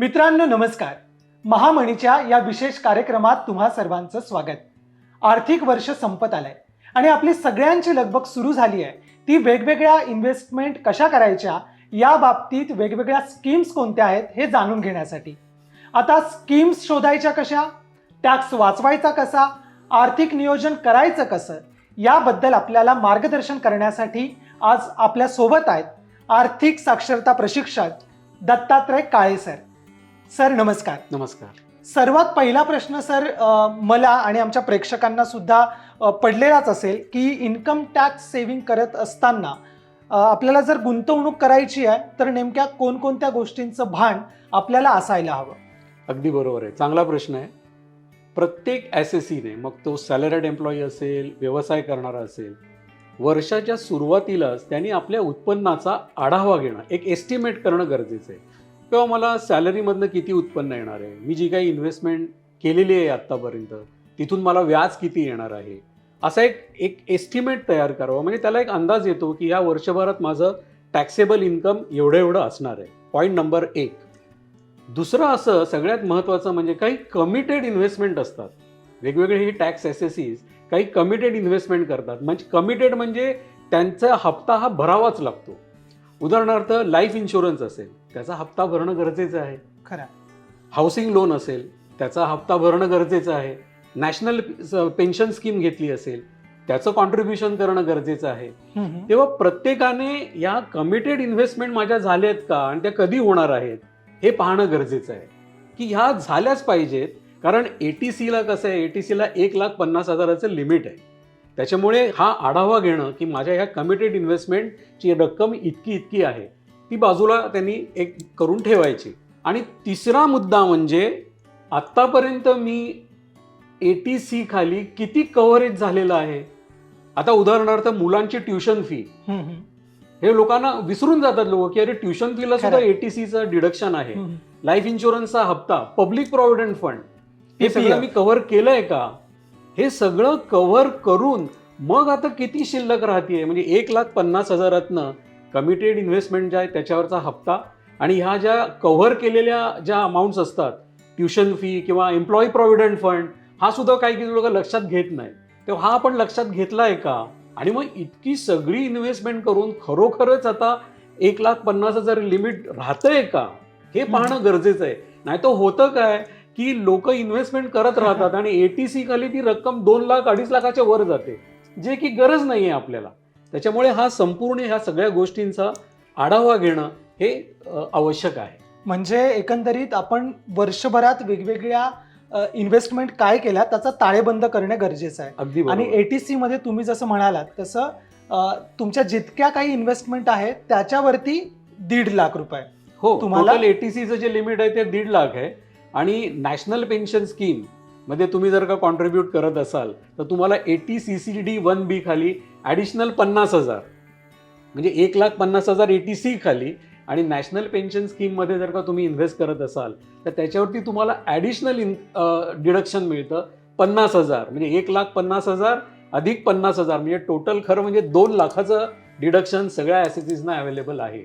मित्रांनो नमस्कार. महामणीच्या या विशेष कार्यक्रमात तुम्हा सर्वांचं स्वागत. आर्थिक वर्ष संपत आलंय आणि आपली सगळ्यांची लगबग सुरू झाली आहे. ती वेगवेगळ्या इन्व्हेस्टमेंट कशा करायच्या या बाबतीत वेगवेगळ्या स्कीम्स कोणत्या आहेत हे जाणून घेण्यासाठी. आता स्कीम्स शोधायच्या कशा टॅक्स वाचवायचा कसा आर्थिक नियोजन करायचं कसं याबद्दल आपल्याला मार्गदर्शन करण्यासाठी आज आपल्यासोबत आहेत आर्थिक साक्षरता प्रशिक्षक दत्तात्रय काळे सर. सर नमस्कार. नमस्कार. सर्वात पहिला प्रश्न सर अ, मला आणि आमच्या प्रेक्षकांना सुद्धा अ, पडलेलाच असेल की इन्कम टॅक्स सेव्हिंग करत असताना अ, आपल्याला जर गुंतवणूक करायची आहे तर नेमक्या कोणकोणत्या गोष्टींचं भान आपल्याला असायला हवं? अगदी बरोबर आहे. चांगला प्रश्न आहे. प्रत्येक एस एस सीने मग तो सॅलरीड एम्प्लॉई असेल व्यवसाय करणारा असेल वर्षाच्या सुरुवातीलाच त्यांनी आपल्या उत्पन्नाचा आढावा घेणं एक एस्टिमेट करणं गरजेचं आहे. किंवा मला सॅलरीमधनं किती उत्पन्न येणार आहे? मी जी काही इन्व्हेस्टमेंट केलेली आहे आत्तापर्यंत तिथून मला व्याज किती येणार आहे? असा एक एक एस्टिमेट तयार करावा. म्हणजे त्याला एक अंदाज येतो की या वर्षभरात माझं टॅक्सेबल इन्कम एवढं एवढं असणार आहे. पॉईंट नंबर एक. दुसरं असं सगळ्यात महत्त्वाचं म्हणजे काही कमिटेड इन्व्हेस्टमेंट असतात. वेगवेगळे ही टॅक्स एस एस काही कमिटेड इन्व्हेस्टमेंट करतात. म्हणजे कमिटेड म्हणजे त्यांचा हप्ता हा भरावाच लागतो. उदाहरणार्थ लाईफ इन्शुरन्स असेल. त्याचा हप्ता भरणं गरजेचं आहे. खरं. हाऊसिंग लोन असेल त्याचा हप्ता भरणं गरजेचं आहे. नॅशनल पेन्शन स्कीम घेतली असेल त्याचं कॉन्ट्रीब्युशन करणं गरजेचं आहे. तेव्हा प्रत्येकाने या कमिटेड इन्व्हेस्टमेंट माझ्या झाल्यात का आणि त्या कधी होणार आहेत हे पाहणं गरजेचं आहे. की ह्या झाल्याच पाहिजेत कारण ए टी सीला कसं आहे ए टी सीला एक लाख पन्नास हजाराचं लिमिट आहे. त्याच्यामुळे हा आढावा घेणं की माझ्या ह्या कमिटेड इन्व्हेस्टमेंटची रक्कम इतकी इतकी आहे. ती बाजूला त्यांनी एक करून ठेवायची आणि तिसरा मुद्दा म्हणजे आत्तापर्यंत मी ए टी सी खाली किती कव्हरेज झालेलं आहे आता उदाहरणार्थ मुलांची ट्युशन फी. हे लोकांना विसरून जातात लोक की अरे ट्युशन फीला सुद्धा. एटीसीचं डिडक्शन आहे. लाईफ इन्शुरन्सचा हप्ता पब्लिक प्रॉव्हिडंट फंड हे. सगळं मी कव्हर केलंय का हे सगळं कव्हर करून मग आता किती शिल्लक राहतीये म्हणजे एक लाख पन्नास हजारातनं कमिटेड इन्व्हेस्टमेंट ज्या आहे त्याच्यावरचा हप्ता आणि ह्या ज्या कव्हर केलेल्या ज्या अमाऊंट्स असतात ट्युशन फी किंवा एम्प्लॉई प्रॉव्हिडंट फंड हा सुद्धा काही काही लोक लक्षात घेत नाही तेव्हा हा आपण लक्षात घेतलाय का? आणि मग इतकी सगळी इन्व्हेस्टमेंट करून खरोखरच आता एक लाख पन्नास हजार लिमिट राहतंय का? हे पाहणं गरजेचं आहे. नाही तर होतं काय की लोक इन्व्हेस्टमेंट करत राहतात आणि एटीसी खाली ती रक्कम दोन लाख अडीच लाखाच्या वर जाते जे की गरज नाही आहे आपल्याला. त्याच्यामुळे हा संपूर्ण ह्या सगळ्या गोष्टींचा आढावा घेणं हे आवश्यक आहे. म्हणजे एकंदरीत आपण वर्षभरात वेगवेगळ्या इन्व्हेस्टमेंट काय केल्या त्याचा ताळेबंद करणे गरजेचं आहे. अगदी आणि. एटीसी मध्ये तुम्ही जसं म्हणालात तसं तुमच्या जितक्या काही इन्व्हेस्टमेंट आहेत त्याच्यावरती दीड लाख रुपये. हो तुम्हाला- एटीसीचं जे लिमिट आहे ते दीड लाख आहे. आणि नॅशनल पेन्शन स्कीम मध्ये तुम्ही जर का कॉन्ट्रीब्यूट करत असाल तर तुम्हाला eighty C C D one B खाली ॲडिशनल पन्नास हजार. म्हणजे एक लाख पन्नास हजार एटी सी खाली आणि नॅशनल पेन्शन स्कीममध्ये जर का तुम्ही इन्व्हेस्ट करत असाल तर त्याच्यावरती तुम्हाला ॲडिशनल इन डिडक्शन मिळतं पन्नास हजार. म्हणजे एक लाख पन्नास हजार अधिक पन्नास हजार. म्हणजे टोटल खरं म्हणजे दोन लाखाचं डिडक्शन सगळ्या ॲसेसीजना अवेलेबल आहे.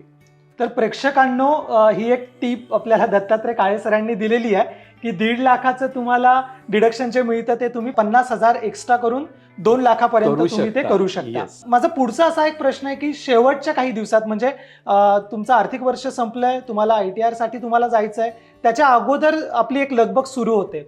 तर प्रेक्षकांनो ही एक टीप आपल्याला दत्तात्रय काळे सरांनी दिलेली आहे. की दीड लाखाचं तुम्हाला डिडक्शन जे मिळतं ते तुम्ही पन्नास हजार एक्स्ट्रा करून दोन लाखापर्यंत तुम्ही ते. करू शकता Yes. माझा पुढचा असा एक प्रश्न आहे की शेवटच्या काही दिवसात म्हणजे तुमचं आर्थिक वर्ष संपलंय तुम्हाला आय टी आरसाठी तुम्हाला जायचं आहे त्याच्या अगोदर आपली एक लगबग सुरू होते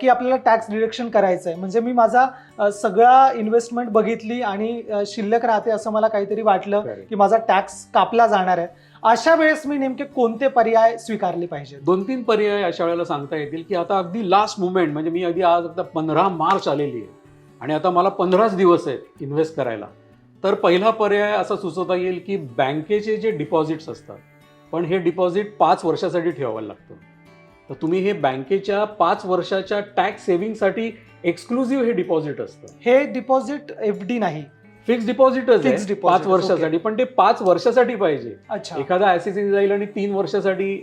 की आपल्याला टॅक्स डिडक्शन करायचं आहे म्हणजे मी माझा सगळा इन्व्हेस्टमेंट बघितली आणि शिल्लक राहते असं मला काहीतरी वाटलं. की माझा टॅक्स कापला जाणार आहे अशा वेळेस मी नेमके कोणते पर्याय स्वीकारले पाहिजेत? दोन तीन पर्याय अशा वेळेला सांगता येतील की आता अगदी लास्ट मुमेंट म्हणजे मी अगदी आज आता पंधरा मार्च आलेली आहे आणि आता मला पंधराच दिवस आहेत इन्व्हेस्ट करायला. तर पहिला पर्याय असा सुचवता येईल की बँकेचे जे डिपॉझिट्स असतात पण हे डिपॉझिट पाच वर्षासाठी ठेवावं लागतं. तर तुम्ही हे बँकेच्या पाच वर्षाच्या टॅक्स सेव्हिंगसाठी एक्सक्लुझिव्ह हे डिपॉझिट असतं. हे डिपॉझिट एफ डी नाही. फिक्स deposit, पाच वर्षासाठी. पण ते पाच वर्षासाठी पाहिजे. अच्छा. एखादा ऍसेसिंग जाईल आणि तीन वर्षासाठी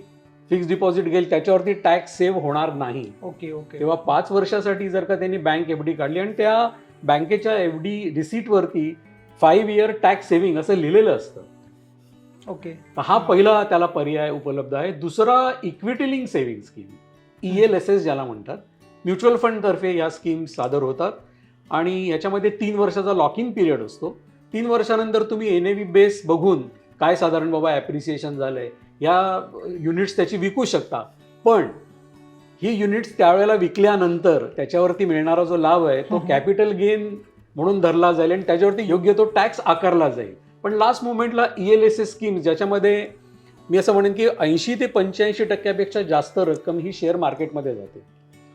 फिक्स डिपॉझिट घेईल त्याच्यावरती टॅक्स सेव्ह होणार नाही. Okay okay. तेव्हा पाच वर्षासाठी जर का त्यांनी बँक एफ डी काढली आणि त्या बँकेच्या एफ डी रिसीटवरती फाईव्ह इयर टॅक्स सेव्हिंग असं लिहिलेलं असतं. ओके. तर हा पहिला त्याला पर्याय उपलब्ध आहे. दुसरा equity link saving scheme E L S S ज्याला म्हणतात. म्युच्युअल फंडतर्फे या स्कीम सादर होतात. आणि याच्यामध्ये तीन वर्षाचा लॉक इन पिरियड असतो. तीन वर्षानंतर तुम्ही एन ए व्ही बेस बघून काय साधारण बाबा ॲप्रिसिएशन झालंय या युनिट्स त्याची विकू शकता. पण ही युनिट्स त्यावेळेला विकल्यानंतर त्याच्यावरती मिळणारा जो लाभ आहे तो. कॅपिटल गेन म्हणून धरला जाईल आणि त्याच्यावरती योग्य तो टॅक्स आकारला जाईल. पण last मोमेंटला E L S S scheme ज्याच्यामध्ये मी असं म्हणेन की ऐंशी ते पंच्याऐंशी टक्क्यापेक्षा जास्त रक्कम ही शेअर मार्केटमध्ये जाते.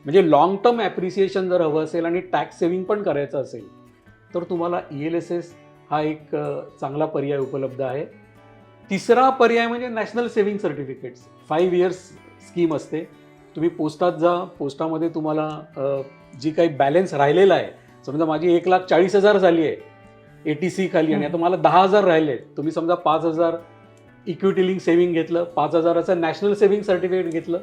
म्हणजे लॉंग टर्म ॲप्रिसिएशन जर हवं असेल आणि टॅक्स सेव्हिंग पण करायचं असेल तर तुम्हाला ई एल एस एस हा एक चांगला पर्याय उपलब्ध आहे. तिसरा पर्याय म्हणजे national saving certificates five years scheme असते. तुम्ही पोस्टात जा पोस्टामध्ये तुम्हाला जी काही बॅलन्स राहिलेला आहे समजा माझी एक लाख चाळीस हजार झाली आहे ए टी सी खाली आणि आता मला दहा हजार राहिले तुम्ही समजा पाच हजार इक्विटी लिंक सेव्हिंग घेतलं पाच हजाराचं नॅशनल सेव्हिंग सर्टिफिकेट घेतलं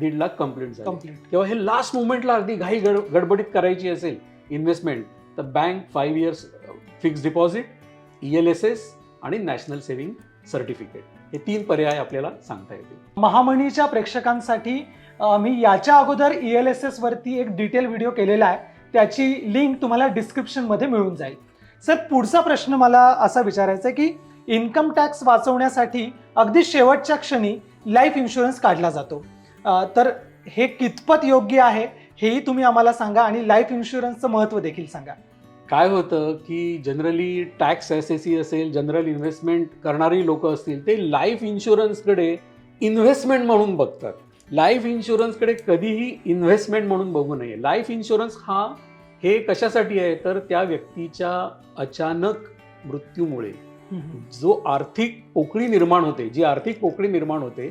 दीड लाख कंप्लीट झालं. तेव्हा हे लास्ट मुवमेंटला अगदी घाई गड गडबडीत करायची असेल इन्व्हेस्टमेंट तर bank five years fix deposit E L S S आणि नॅशनल सेव्हिंग सर्टिफिकेट हे तीन पर्याय आपल्याला सांगता येतील. महामणीच्या प्रेक्षकांसाठी अ, मी याच्या अगोदर ई एल एस एस वरती एक डिटेल व्हिडिओ केलेला आहे. त्याची लिंक तुम्हाला डिस्क्रिप्शनमध्ये मिळून जाईल. सर पुढचा प्रश्न मला असा विचारायचा आहे की इन्कम टॅक्स वाचवण्यासाठी अगदी शेवटच्या क्षणी लाईफ इन्शुरन्स काढला जातो. तर हे कितपत योग्य आहे हेही तुम्ही आम्हाला सांगा आणि लाईफ इन्शुरन्सचं महत्त्व देखील सांगा. काय होतं की generally tax S S C असेल जनरल इन्व्हेस्टमेंट करणारी लोक असतील ते लाईफ इन्शुरन्सकडे इन्व्हेस्टमेंट म्हणून बघतात. लाईफ इन्शुरन्सकडे कधीही इन्व्हेस्टमेंट म्हणून बघू नये. लाईफ इन्शुरन्स हा हे कशासाठी आहे? तर त्या व्यक्तीच्या अचानक मृत्यूमुळे. जो आर्थिक पोकळी निर्माण होते जी आर्थिक पोकळी निर्माण होते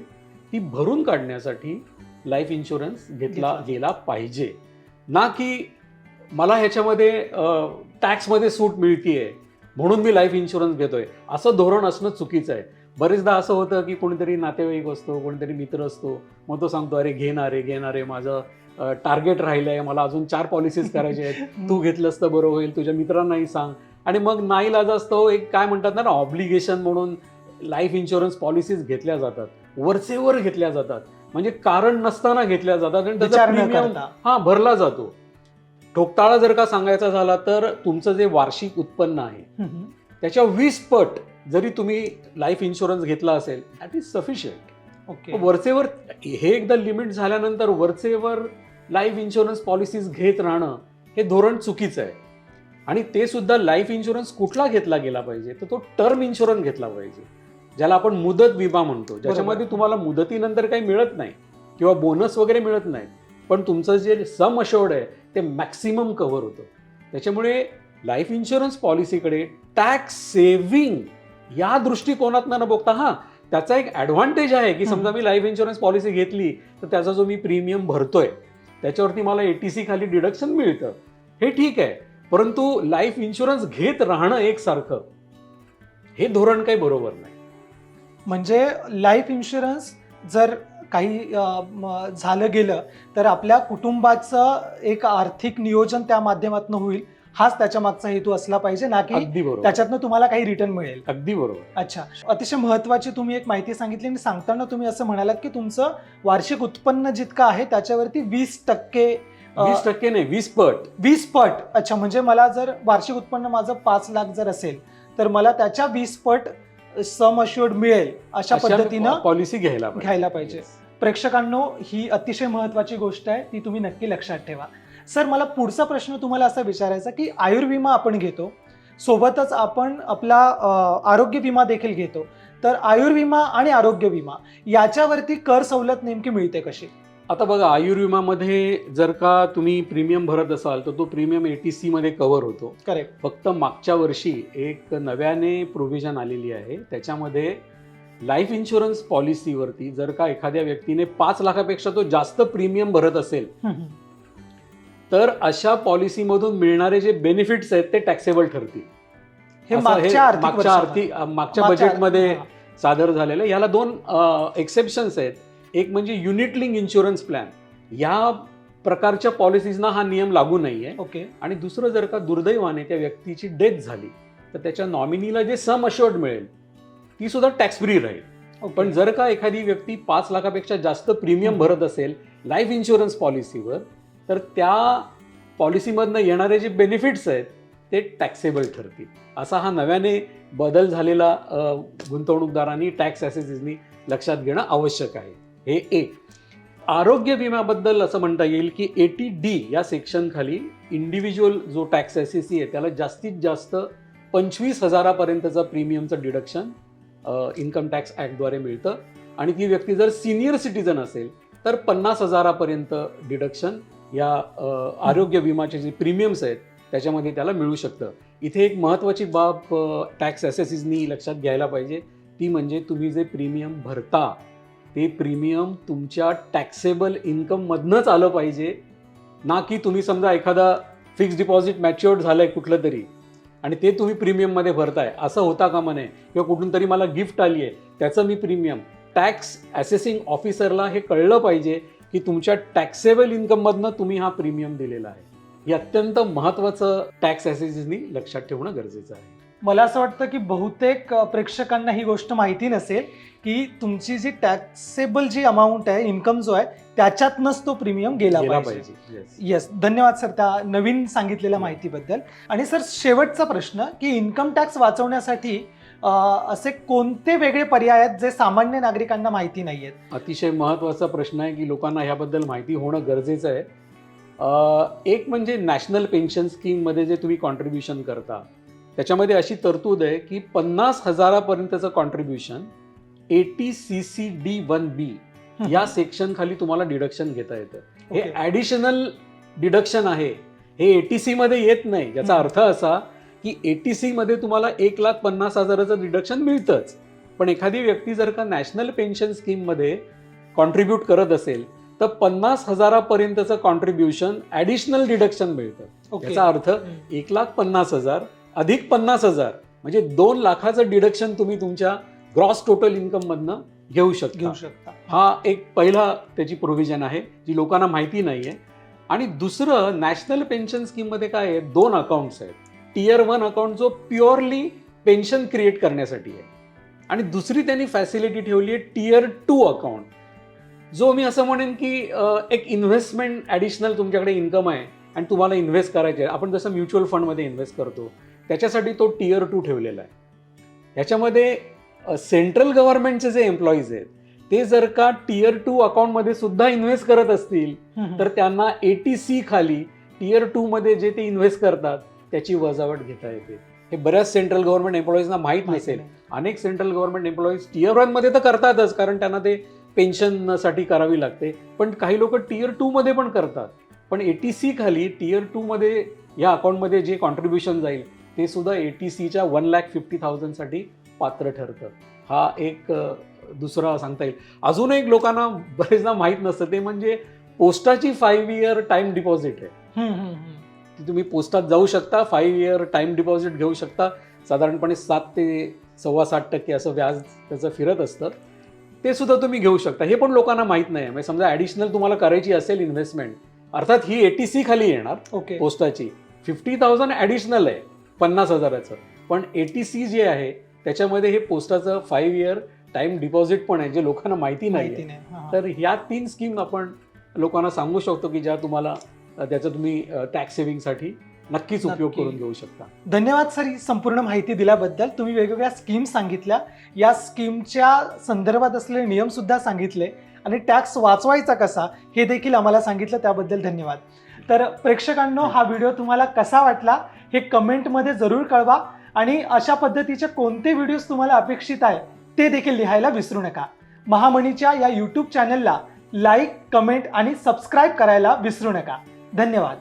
ती भरून काढण्यासाठी लाईफ इन्शुरन्स घेतला. गेला पाहिजे. ना की मला ह्याच्यामध्ये टॅक्समध्ये सूट मिळतीये म्हणून मी लाईफ इन्शुरन्स घेतोय. असं धोरण असणं चुकीचं आहे. बरेचदा असं होतं की कोणीतरी नातेवाईक असतो कोणीतरी मित्र असतो मग तो सांगतो अरे घेणारे घेणारे माझं टार्गेट राहिलंय मला अजून चार पॉलिसीज करायचे आहेत. तू घेतलंस तर बरं होईल तुझ्या मित्रांनाही सांग. आणि मग नाही लाज असतो एक काय म्हणतात ना ऑब्लिगेशन म्हणून लाईफ इन्शुरन्स पॉलिसीज घेतल्या जातात. वरचेवर घेतल्या जातात. म्हणजे कारण नसताना घेतल्या जातात आणि त्याचा विचार न premium करता. हा भरला जातो. ठोकताळा जर का सांगायचा झाला तर तुमचं जे वार्षिक उत्पन्न आहे हम्म. त्याच्या वीस पट जरी तुम्ही लाईफ इन्शुरन्स घेतला असेल दॅट इज सफिशियंट ओके वरचेवर हे एकदा लिमिट झाल्यानंतर वरचेवर लाईफ इन्शुरन्स पॉलिसीज घेत राहणं हे धोरण चुकीचं आहे. आणि ते सुद्धा लाईफ इन्शुरन्स कुठला घेतला गेला पाहिजे तर तो टर्म इन्शुरन्स घेतला पाहिजे. ज्याला आपण मुदत विमा म्हणतो. ज्याच्यामध्ये तुम्हाला मुदतीनंतर काही मिळत नाही किंवा बोनस वगैरे मिळत नाही. पण तुमचं जे सम अशोर्ड आहे ते मॅक्सिमम कव्हर होतं. त्याच्यामुळे लाईफ इन्शुरन्स पॉलिसीकडे टॅक्स सेव्हिंग या दृष्टिकोनातनं न बघता हा त्याचा एक ॲडव्हान्टेज आहे की समजा मी लाईफ इन्शुरन्स पॉलिसी घेतली तर त्याचा जो मी प्रीमियम भरतोय त्याच्यावरती मला एटीसी खाली डिडक्शन मिळतं. हे ठीक आहे परंतु लाईफ इन्शुरन्स घेत राहणं एकसारखं हे धोरण काही बरोबर नाही. म्हणजे लाईफ इन्शुरन्स जर काही झालं गेलं तर आपल्या कुटुंबाचं एक आर्थिक नियोजन त्या माध्यमातून होईल. हाच त्याच्या मागचा हेतू असला पाहिजे ना की त्याच्यातनं तुम्हाला काही रिटर्न मिळेल. अगदी बरोबर. अच्छा. अतिशय महत्वाची तुम्ही एक माहिती सांगितली आणि सांगताना तुम्ही असं म्हणालात की तुमचं वार्षिक उत्पन्न जितकं आहे त्याच्यावरती वीस टक्के वीस टक्के नाही वीस पट. वीस पट. अच्छा म्हणजे मला जर वार्षिक उत्पन्न माझं पाच लाख जर असेल तर मला त्याच्या वीस पट सम अश्युअर्ड मिळेल अशा पद्धतीनं पॉलिसी घ्यायला. घ्यायला पाहिजे. प्रेक्षकांनो ही अतिशय महत्वाची गोष्ट आहे ती तुम्ही नक्की लक्षात ठेवा सर मला पुढचा प्रश्न तुम्हाला असा विचारायचा की आयुर्विमा आपण घेतो सोबतच आपण आपला आरोग्य विमा देखील घेतो तर आयुर्विमा आणि आरोग्य विमा याच्यावरती कर सवलत नेमकी मिळते कशी आता बघा आयुर्विमामध्ये जर का तुम्ही प्रीमियम भरत असाल तर तो प्रीमियम एटीसी मध्ये कव्हर होतो. करेक्ट फक्त मागच्या वर्षी एक नव्याने प्रोव्हिजन आलेली आहे. त्याच्यामध्ये लाईफ इन्शुरन्स पॉलिसीवरती जर का एखाद्या व्यक्तीने पाच लाखापेक्षा तो जास्त प्रीमियम भरत असेल तर अशा पॉलिसीमधून मिळणारे जे बेनिफिट्स आहेत ते टॅक्सेबल ठरतील. हे मागच्या आर्थिक मागच्या बजेटमध्ये. सादर झालेलं याला दोन एक्सेप्शन्स आहेत. एक म्हणजे युनिट लिंक इन्शुरन्स प्लॅन या प्रकारच्या पॉलिसीजना हा नियम लागू नाही आहे ओके आणि दुसरं जर का दुर्दैवाने त्या व्यक्तीची डेथ झाली तर त्याच्या नॉमिनीला जे सम अशोर्ड मिळेल ती सुद्धा टॅक्स फ्री राहील. पण जर का एखादी व्यक्ती पाच लाखापेक्षा जास्त प्रीमियम. भरत असेल लाईफ इन्शुरन्स पॉलिसीवर तर त्या पॉलिसीमधनं येणारे जे बेनिफिट्स आहेत ते टॅक्सेबल ठरतील. असा हा नव्याने बदल झालेला गुंतवणूकदारांनी टॅक्स ॲसेसिसनी लक्षात घेणं आवश्यक आहे. हे एक आरोग्य विम्याबद्दल असं म्हणता येईल की एटी डी या सेक्शन खाली इंडिव्हिज्युअल जो टॅक्स सी आहे त्याला जास्तीत जास्त पंचवीस हजारापर्यंतचं प्रीमियमचं डिडक्शन इन्कम टॅक्स ॲक्टद्वारे मिळतं. आणि ती व्यक्ती जर सिनियर सिटीजन असेल तर पन्नास हजारापर्यंत डिडक्शन या आरोग्य विमाचे जे प्रीमियम्स आहेत त्याच्यामध्ये त्याला मिळू शकतं. इथे एक महत्त्वाची बाब टॅक्स ॲसेसिसनी लक्षात घ्यायला पाहिजे. ती म्हणजे तुम्ही जे प्रीमियम भरता ते प्रीमियम तुमच्या टॅक्सेबल इन्कममधनंच आलं पाहिजे. ना की तुम्ही समजा एखादा फिक्स डिपॉझिट मॅच्युअर्ड झालं आहे कुठलं तरी आणि ते तुम्ही प्रीमियममध्ये भरताय. असं होता कामा नये. किंवा कुठून तरी मला गिफ्ट आली आहे त्याचं मी प्रीमियम टॅक्स ॲसेसिंग ऑफिसरला हे कळलं पाहिजे की तुमच्या टॅक्सेबल इन्कममधनं तुम्ही हा प्रीमियम दिलेला आहे. हे अत्यंत महत्त्वाचं टॅक्स ॲसेसिसनी लक्षात ठेवणं गरजेचं आहे. मला असं वाटतं की बहुतेक प्रेक्षकांना ही गोष्ट माहिती नसेल की तुमची जी टॅक्सेबल जी अमाऊंट आहे इन्कम जो आहे त्याच्यातनंच तो प्रीमियम गेला पाहिजे. येस धन्यवाद सर त्या नवीन सांगितलेल्या माहितीबद्दल. आणि सर शेवटचा प्रश्न की इन्कम टॅक्स वाचवण्यासाठी असे कोणते वेगळे पर्याय आहेत जे सामान्य नागरिकांना माहिती नाही आहेत अतिशय महत्त्वाचा प्रश्न आहे की लोकांना ह्याबद्दल माहिती होणं गरजेचं आहे. एक म्हणजे नॅशनल पेन्शन स्कीममध्ये जे तुम्ही कॉन्ट्रीब्युशन करता त्याच्यामध्ये अशी तरतूद आहे की पन्नास हजारापर्यंतचं contribution eighty C C D one B या सेक्शन खाली तुम्हाला डिडक्शन घेता येतं हे ओके. ॲडिशनल डिडक्शन आहे हे एटीसी मध्ये येत नाही याचा. अर्थ असा की एटीसी मध्ये तुम्हाला एक लाख पन्नास हजाराचं डिडक्शन मिळतंच पण एखादी व्यक्ती जर का नॅशनल पेन्शन स्कीममध्ये कॉन्ट्रीब्यूट करत असेल तर पन्नास हजारापर्यंतचं कॉन्ट्रीब्युशन ॲडिशनल डिडक्शन मिळतं. याचा अर्थ. एक लाख पन्नास हजार अधिक पन्नास हजार म्हणजे दोन लाखाचं डिडक्शन तुम्ही तुमच्या ग्रॉस टोटल इन्कम मधनं घेऊ शकता. घेऊ शकता. हा एक पहिला त्याची प्रोव्हिजन आहे जी लोकांना माहिती नाही आहे आणि दुसरं नॅशनल पेन्शन स्कीममध्ये काय आहे दोन अकाउंट्स आहेत. टियर वन अकाउंट जो प्युअरली पेन्शन क्रिएट करण्यासाठी आहे. आणि दुसरी त्यांनी फॅसिलिटी ठेवली आहे टियर टू अकाउंट जो मी असं म्हणेन की एक इन्व्हेस्टमेंट ॲडिशनल तुमच्याकडे इन्कम आहे आणि तुम्हाला इन्व्हेस्ट करायचे आहे. आपण जसं म्युच्युअल फंडमध्ये इन्व्हेस्ट करतो त्याच्यासाठी तो टियर टू ठेवलेला आहे. ह्याच्यामध्ये सेंट्रल गव्हर्नमेंटचे जे एम्प्लॉईज आहेत ते जर का टियर टू अकाउंटमध्ये सुद्धा इन्व्हेस्ट करत असतील. तर त्यांना एटी सी खाली टियर टू मध्ये जे ते इन्व्हेस्ट करतात त्याची वजावट घेता येते. हे बऱ्याच सेंट्रल गव्हर्नमेंट एम्प्लॉईजना माहीत नसेल. अनेक सेंट्रल गव्हर्नमेंट एम्प्लॉईज टियर वनमध्ये तर करतातच कारण त्यांना ते पेन्शनसाठी करावी लागते. पण काही लोक टियर टू मध्ये पण करतात. पण एटी सी खाली टियर टू मध्ये या अकाउंटमध्ये जे कॉन्ट्रीब्युशन जाईल ते सुद्धा एटी सीच्या वन लॅक फिफ्टी थाउजंडसाठी पात्र ठरतं. हा एक दुसरा सांगता येईल. अजून एक लोकांना बरेचदा माहीत नसतं ते म्हणजे पोस्टाची फाईव्ह इयर टाइम डिपॉझिट आहे. ती तुम्ही पोस्टात जाऊ शकता फाईव्ह इयर टाइम डिपॉझिट घेऊ शकता. साधारणपणे सात ते सव्वा साठ टक्के असं व्याज त्याचं फिरत असतं. ते सुद्धा तुम्ही घेऊ शकता. हे पण लोकांना माहीत नाही म्हणजे समजा ॲडिशनल तुम्हाला करायची असेल इन्व्हेस्टमेंट अर्थात ही एटी सी खाली येणार ओके पोस्टाची. फिफ्टी थाउजंड ॲडिशनल आहे. पन्नास हजाराचं. पण एटी सी जे आहे त्याच्यामध्ये हे पोस्टाचं फाईव्ह इयर टाइम डिपॉझिट पण आहे जे लोकांना माहिती नाही. तर ह्या तीन स्कीम आपण लोकांना सांगू शकतो की ज्या तुम्हाला त्याचा तुम्ही टॅक्स सेव्हिंगसाठी नक्कीच उपयोग. करून घेऊ शकता. धन्यवाद सर ही संपूर्ण माहिती दिल्याबद्दल. तुम्ही वेगवेगळ्या स्कीम सांगितल्या. या स्कीमच्या संदर्भात असलेले नियम सुद्धा सांगितले. आणि टॅक्स वाचवायचा कसा हे देखील आम्हाला सांगितलं. त्याबद्दल धन्यवाद. तर प्रेक्षकांनो हा व्हिडिओ तुम्हाला कसा वाटला हे कमेंटमध्ये जरूर कळवा आणि अशा पद्धतीचे कोणते व्हिडिओज तुम्हाला अपेक्षित आहे ते देखील लिहायला विसरू नका. महामणीच्या या यूट्यूब चॅनलला लाईक कमेंट आणि सबस्क्राईब करायला विसरू नका. धन्यवाद.